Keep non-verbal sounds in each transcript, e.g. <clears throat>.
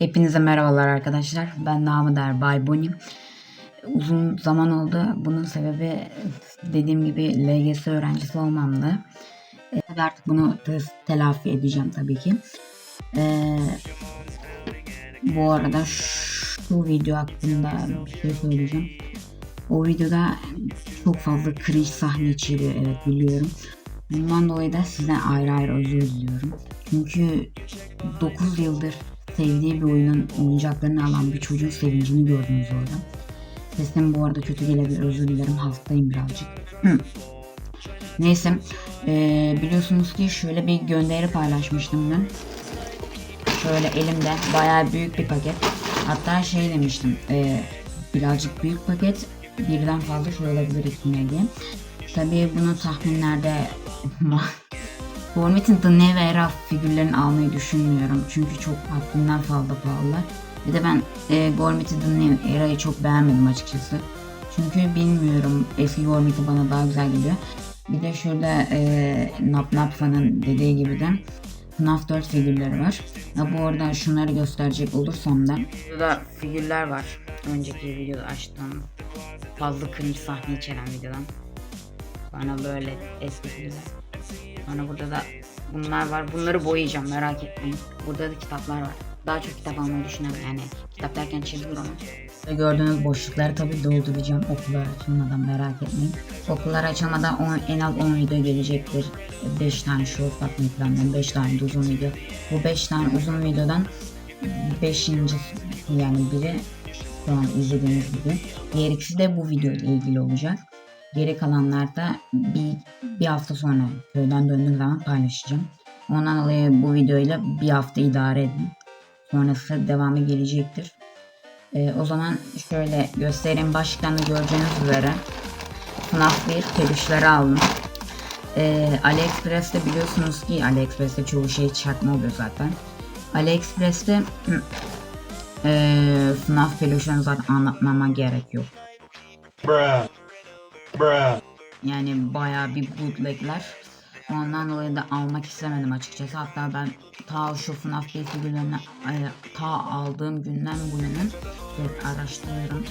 Hepinize merhabalar arkadaşlar. Ben namı der Bay Boni. Uzun zaman oldu. Bunun sebebi dediğim gibi LGS öğrencisi olmamdı. E, tabii artık bunu te- telafi edeceğim tabii ki. E, bu arada şu video hakkında bir şey söyleyeceğim. O videoda çok fazla cringe sahne içeriyor evet biliyorum. Bundan dolayı da sizden ayrı ayrı özür diliyorum. Çünkü 9 yıldır sevdiği bir oyunun oyuncaklarını alan bir çocuğun sevincini gördünüz orada. Sesim bu arada kötü gelebilir özür dilerim hastayım birazcık. Neyse eee, biliyorsunuz ki şöyle bir gönderi paylaşmıştım ben. Şöyle elimde bayağı büyük bir paket. Hatta şey demiştim eee, birazcık büyük paket birden fazla şey olabilir üstüne diye. Tabii bunu tahminlerde <laughs> Gormit'in The New Era figürlerini almayı düşünmüyorum. Çünkü çok haddinden fazla pahalılar. Bir de ben e, Gormit'i New Era'yı çok beğenmedim açıkçası. Çünkü bilmiyorum eski Gormit'i bana daha güzel geliyor. Bir de şurada e, Nap Napfa'nın dediği gibi de FNAF 4 figürleri var. Ya bu arada şunları gösterecek olursam da Burada figürler var. Önceki videoda açtığım fazla cringe sahne içeren videodan. Bana böyle eski figürler. Sonra burada da bunlar var. Bunları boyayacağım merak etmeyin. Burada da kitaplar var. Daha çok kitap almayı düşünüyorum yani. Kitap derken çizgi roman. Gördüğünüz boşlukları tabii dolduracağım okullar açılmadan merak etmeyin. Okullar açılmadan on, en az 10 video gelecektir. 5 tane short atmayı planlıyorum. 5 tane uzun video. Bu 5 tane uzun videodan 5. yani biri şu an izlediğiniz gibi. Diğer ikisi de bu video ile ilgili olacak. Geri kalanlar da bir, bir hafta sonra köyden döndüğüm zaman paylaşacağım. Ondan dolayı bu videoyla bir hafta idare edin. Sonrası devamı gelecektir. Ee, o zaman şöyle göstereyim. Başlıktan da göreceğiniz üzere FNAF 1 peluşları aldım. Ee, AliExpress'te biliyorsunuz ki AliExpress'te çoğu şey çakma oluyor zaten. AliExpress'te <clears throat> ee, FNAF peluşlarını zaten anlatmama gerek yok. Bruh. Bruh. Yani bayağı bir bootlegler. Ondan dolayı da almak istemedim açıkçası. Hatta ben ta şu FNAF 1 figürlerini e, ta aldığım günden bu yana hep araştırıyorum.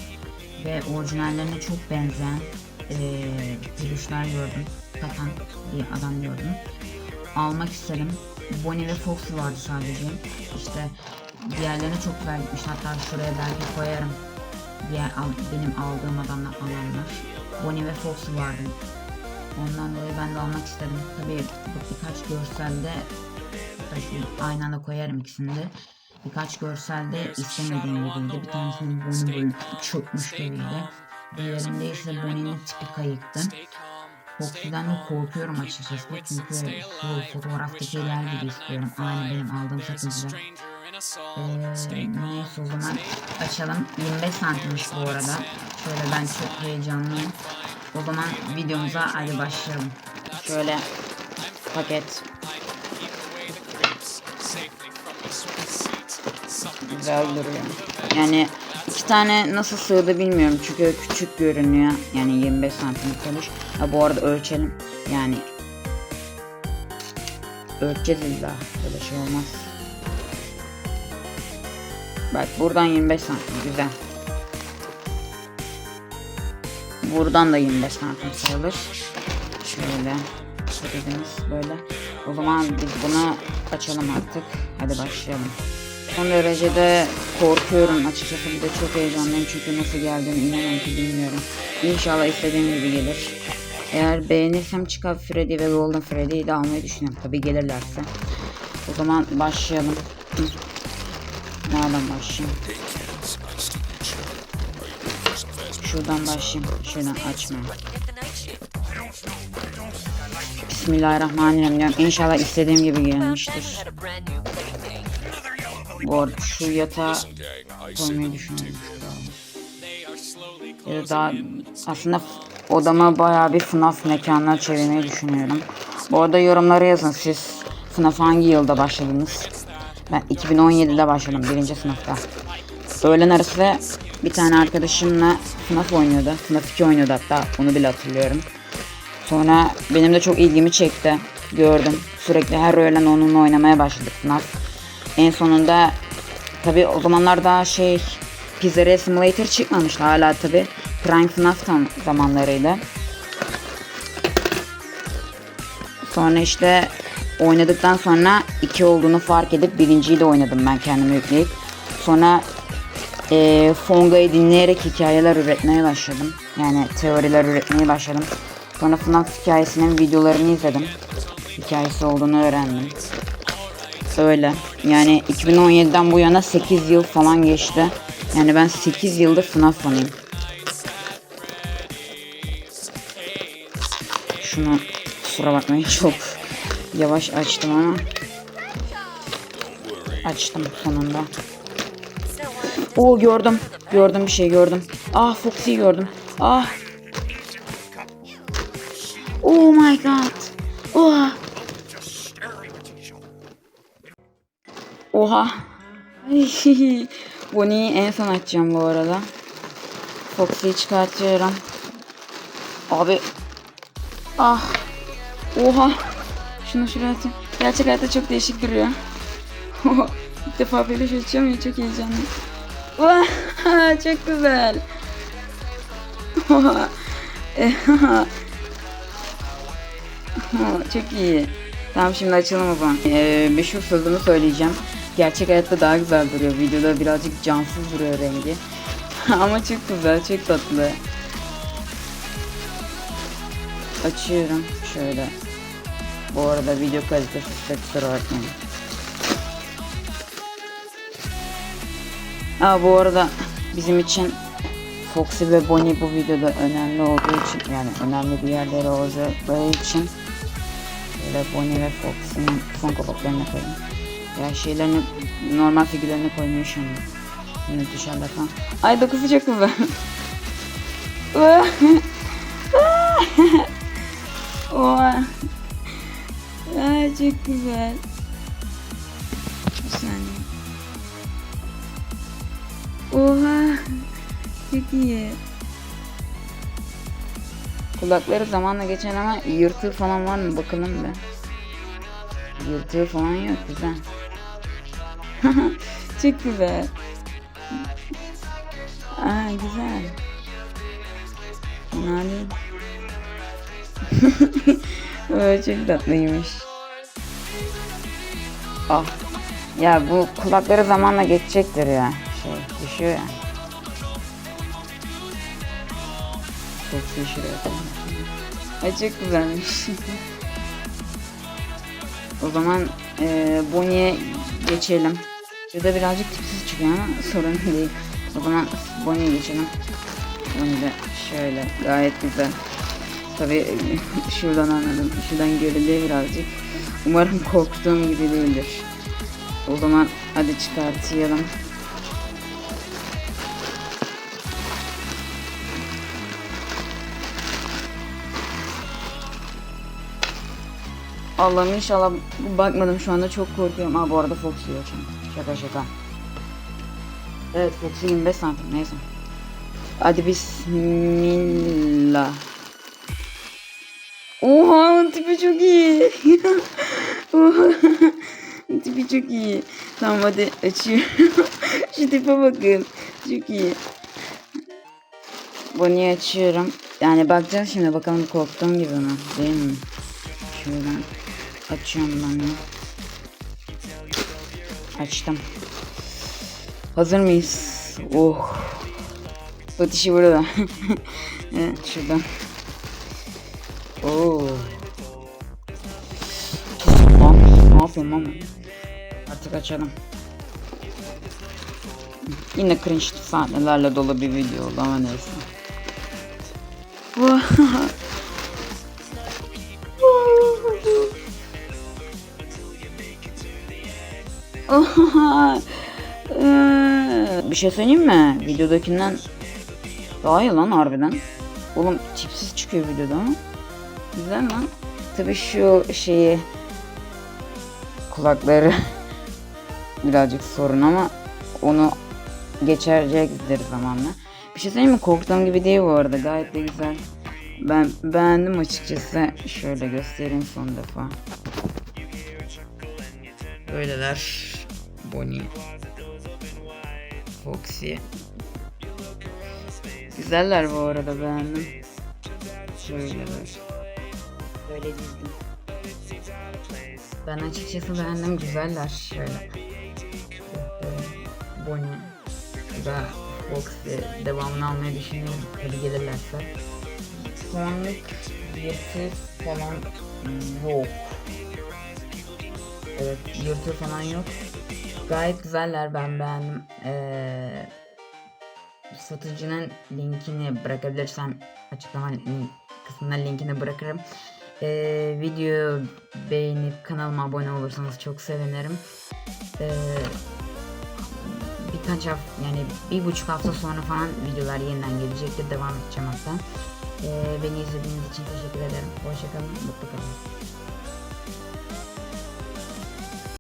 Ve orijinallerine çok benzeyen e, peluşlar gördüm. Satan bir adam gördüm. Almak istedim. Bonnie ve Foxy vardı sadece. İşte diğerlerine çok güzel gitmiş. Hatta şuraya belki koyarım. Diğer al, benim aldığım adamlar alanlar. Bonnie ve Foxy vardı. Ondan dolayı ben de almak istedim. Tabii bu birkaç görselde aynı anda koyarım ikisini de. Birkaç görselde istemediğim gibiydi. Bir tanesinin boynu böyle çökmüş gibiydi. Diğerinde ise Bonnie'nin tipi kayıktı. Foxy'den de korkuyorum açıkçası. Çünkü şu fotoğraftakiler gibi istiyorum. Aynı benim aldığım şekilde. Ee, neyse o zaman açalım. 25 santimmiş bu arada. Şöyle ben çok heyecanlıyım. O zaman videomuza hadi başlayalım. Şöyle paket. Güzel duruyor. Yani iki tane nasıl sığdı bilmiyorum çünkü küçük görünüyor. Yani 25 santim peluş. Ha bu arada ölçelim. Yani ölçeceğiz illa. Böyle şey olmaz. Bak buradan 25 santim güzel. Buradan da 25 santim sayılır. Şöyle dediğimiz böyle. O zaman biz bunu açalım artık. Hadi başlayalım. Son derecede korkuyorum açıkçası bir de çok heyecanlıyım çünkü nasıl geldiğini inanın ki bilmiyorum. İnşallah istediğim gibi gelir. Eğer beğenirsem çıkar Freddy ve Golden Freddy'yi de almayı düşünüyorum. Tabi gelirlerse. O zaman başlayalım. Nereden başlayayım? Şuradan başlayayım. Şuradan açma. Bismillahirrahmanirrahim. diyorum. İnşallah istediğim gibi gelmiştir. Bu arada şu yatağa koymayı düşünüyorum. Ya da daha aslında odama bayağı bir FNAF mekanına çevirmeyi düşünüyorum. Bu arada yorumlara yazın siz FNAF hangi yılda başladınız? Ben 2017'de başladım birinci sınıfta. Öğlen arası bir tane arkadaşımla FNAF oynuyordu. FNAF 2 oynuyordu hatta onu bile hatırlıyorum. Sonra benim de çok ilgimi çekti. Gördüm. Sürekli her öğlen onunla oynamaya başladık FNAF. En sonunda Tabi o zamanlar daha şey Pizzeria Simulator çıkmamıştı hala tabi. Prime FNAF zamanlarıydı. Sonra işte oynadıktan sonra iki olduğunu fark edip birinciyi de oynadım ben kendime yükleyip. Sonra eee Fonga'yı dinleyerek hikayeler üretmeye başladım. Yani teoriler üretmeye başladım. Sonra FNAF hikayesinin videolarını izledim. Hikayesi olduğunu öğrendim. Öyle. Yani 2017'den bu yana 8 yıl falan geçti. Yani ben 8 yıldır FNAF fanıyım. Şunu kusura bakmayın çok yavaş açtım ama açtım sonunda. Oo gördüm. Gördüm bir şey gördüm. Ah Foxy'yi gördüm. Ah. Oh my god. Oha. Oha. Ay, Bonnie'yi en son açacağım bu arada. Foxy'yi çıkartıyorum. Abi. Ah. Oha. Şunu şuraya atayım. Gerçek hayatta çok değişik duruyor. <laughs> İlk defa böyle şey açacağım ya çok heyecanlı. Vah, <laughs> çok güzel. <laughs> Çok iyi. Tamam şimdi açalım o zaman. Ee, meşhur sözümü söyleyeceğim. Gerçek hayatta daha güzel duruyor. Videoda birazcık cansız duruyor rengi. Ama çok güzel, çok tatlı. Açıyorum. Şöyle. Bu arada video kalitesi kusura bakmayın. Aa bu arada bizim için Foxy ve Bonnie bu videoda önemli olduğu için yani önemli bir yerleri olacağı için Böyle Bonnie ve Foxy'nin son kapaklarını koyayım. Ya şeylerini normal figürlerini koymayı şimdi. Şimdi dışarıda falan. Ay dokusu çok güzel. <laughs> Oha. Ay çok güzel. Bir saniye. Oha. Çok iyi. Kulakları zamanla geçen ama yırtığı falan var mı bakalım be. Yırtığı falan yok güzel. <laughs> Çok güzel. Aa güzel. Fena değil. <laughs> Çok tatlıymış. Ah. Ya bu kulakları zamanla geçecektir ya. Şey düşüyor ya. Çok şuraya. Ay çok güzelmiş. <laughs> o zaman e, Bonnie'ye geçelim. Şurada birazcık tipsiz çıkıyor ama <laughs> sorun değil. O zaman Bonnie'ye geçelim. De şöyle gayet güzel. Tabi <laughs> şuradan anladım. Şuradan görülüyor birazcık. Umarım korktuğum gibi değildir. O zaman hadi çıkartayalım. Allah'ım inşallah bakmadım şu anda çok korkuyorum. Ha bu arada Fox yiyor şimdi. Şaka şaka. Evet Fox'u 25 santim neyse. Hadi bismillah. Oha tipi çok iyi. <laughs> Oha. tipi çok iyi. Tamam hadi açıyorum. <laughs> Şu tipe bakın. Çok iyi. Bunu açıyorum. Yani bakacağız şimdi bakalım korktuğum gibi mi değil mi? Şuradan açıyorum ben de. Açtım. Hazır mıyız? Oh. Batışı burada. <laughs> evet, şuradan. Oo. Tamam. Ne yapıyorum ama? Artık açalım. Yine cringe sahnelerle dolu bir video oldu ama neyse. <laughs> bir şey söyleyeyim mi? Videodakinden daha iyi lan harbiden. Oğlum tipsiz çıkıyor videoda ama. Güzel lan. Tabii şu şeyi kulakları <laughs> birazcık sorun ama onu geçecektir zamanla. Bir şey söyleyeyim mi? Korktuğum gibi değil bu arada. Gayet de güzel. Ben beğendim açıkçası. Şöyle göstereyim son defa. Böyleler. Bonnie. Foxy. Güzeller bu arada beğendim. Şöyle böyle. Dizdim. Ben açıkçası beğendim güzeller şöyle. Bonnie. Da Foxy devamını almayı düşünüyorum. Tabi gelirlerse. Sonluk yırtı falan yok. Evet yırtı falan yok. Gayet güzeller ben beğendim. Ee, satıcının linkini bırakabilirsem açıklama kısmına linkini bırakırım. Ee, video beğenip kanalıma abone olursanız çok sevinirim. Ee, birkaç hafta yani bir buçuk hafta sonra falan videolar yeniden gelecektir. Devam edeceğim hatta. Ee, beni izlediğiniz için teşekkür ederim. Hoşçakalın. Mutlu kalın.